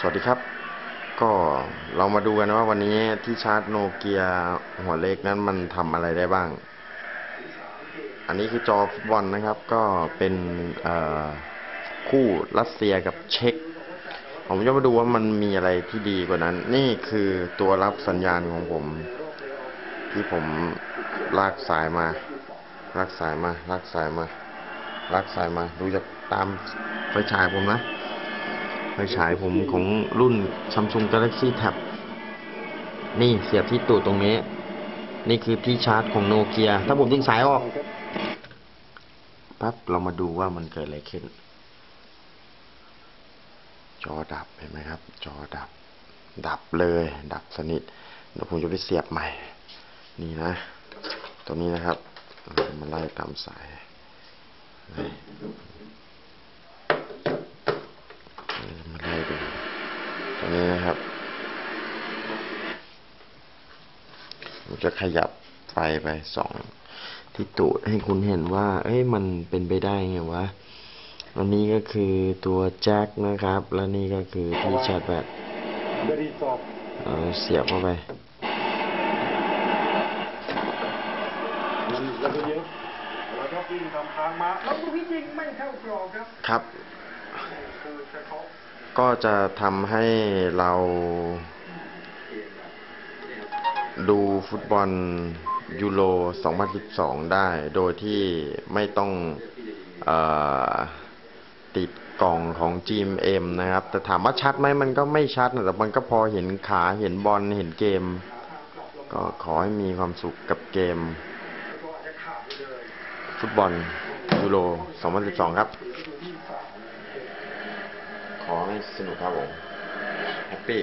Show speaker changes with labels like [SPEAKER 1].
[SPEAKER 1] สวัสดีครับ ก็เรามาดูกันว่าวันนี้ที่ชาร์จโนเกียหัวเล็กนั้นมันทำอะไรได้บ้าง อันนี้คือจอฟุตบอลนะครับ ก็เป็นคู่รัสเซียกับเช็กผมจะมาดูว่ามันมีอะไรที่ดีกว่านั้น นี่คือตัวรับสัญญาณของผม ที่ผมลากสายมาลากสายมาลากสายมาลากสายมา ดูจากตามไฟฉายผมนะ ไฟฉายผมของรุ่น Samsung Galaxy Tab นี่เสียบที่ตูดตรงนี้ นี่คือที่ชาร์จของโนเกีย ถ้าผมดึงสายออกปั๊บเรามาดูว่ามันเกิดอะไรขึ้น จอดับเห็นไหมครับ จอดับ ดับเลย ดับสนิทเดี๋ยวผมจะไปเสียบใหม่ นี่นะ ตัวนี้นะครับ มาไล่ตามสายนี่มาไล่ดู ตัวนี้นะครับผมจะขยับไฟไปสองที่ตูดให้คุณเห็นว่า เอ้ยมันเป็นไปได้ไงวะอันนี้ก็คือตัวแจ็คนะครับ และนี่ก็คือที่ชาร์จแบตเอาเสียบเข้าไป
[SPEAKER 2] แล้วก็เยอะแล้วก็ยิงทำทางมาแล้วลูกที่ยิงไม่เข้ากรอบครับ
[SPEAKER 1] ครับ
[SPEAKER 2] คือจะเขา
[SPEAKER 1] ก็จะทำให้เราดูฟุตบอลยูโร 2012 ได้ โดยที่ไม่ต้องอติดกล่องของ GMM นะครับ แต่ถามว่าชัดไหมมันก็ไม่ชัดนะแต่มันก็พอเห็นขาเห็นบอลเห็นเกม ก็ขอให้มีความสุขกับเกม
[SPEAKER 2] ก็อาจจะขาดไปเลย
[SPEAKER 1] ฟุตบอลยูโร 2012 ครับ ขอให้สนุกครับผมแฮปปี้